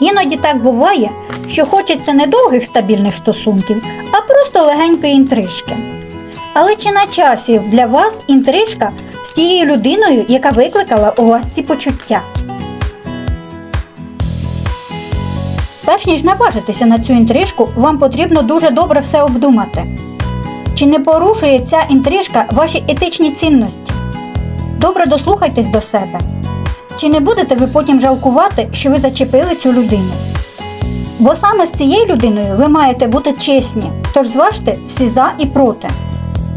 Іноді так буває, що хочеться не довгих стабільних стосунків, а просто легенької інтрижки. Але чи на часі для вас інтрижка з тією людиною, яка викликала у вас ці почуття? Перш ніж наважитися на цю інтрижку, вам потрібно дуже добре все обдумати. Чи не порушує ця інтрижка ваші етичні цінності? Добре дослухайтесь до себе. Чи не будете ви потім жалкувати, що ви зачепили цю людину? Бо саме з цією людиною ви маєте бути чесні, тож зважте всі за і проти.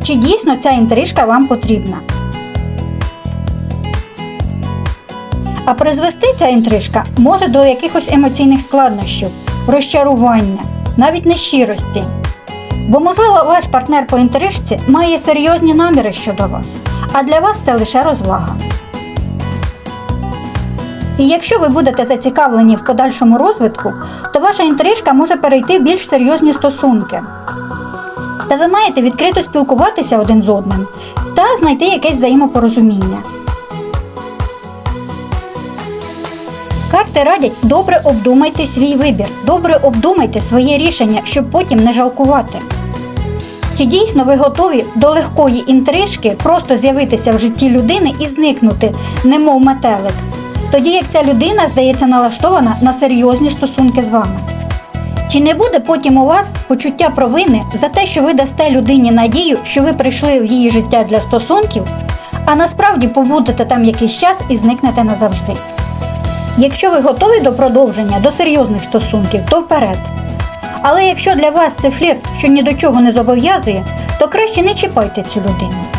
Чи дійсно ця інтрижка вам потрібна? А призвести ця інтрижка може до якихось емоційних складнощів, розчарування, навіть нещирості. Бо, можливо, ваш партнер по інтрижці має серйозні наміри щодо вас, а для вас це лише розвага. І якщо ви будете зацікавлені в подальшому розвитку, то ваша інтрижка може перейти в більш серйозні стосунки. Та ви маєте відкрито спілкуватися один з одним та знайти якесь взаємопорозуміння. Карти радять добре обдумайте свій вибір, добре обдумайте своє рішення, щоб потім не жалкувати. Чи дійсно ви готові до легкої інтрижки просто з'явитися в житті людини і зникнути, немов метелик, тоді як ця людина здається налаштована на серйозні стосунки з вами? Чи не буде потім у вас почуття провини за те, що ви дасте людині надію, що ви прийшли в її життя для стосунків, а насправді побудете там якийсь час і зникнете назавжди? Якщо ви готові до продовження, до серйозних стосунків, то вперед. Але якщо для вас це флірт, що ні до чого не зобов'язує, то краще не чіпайте цю людину.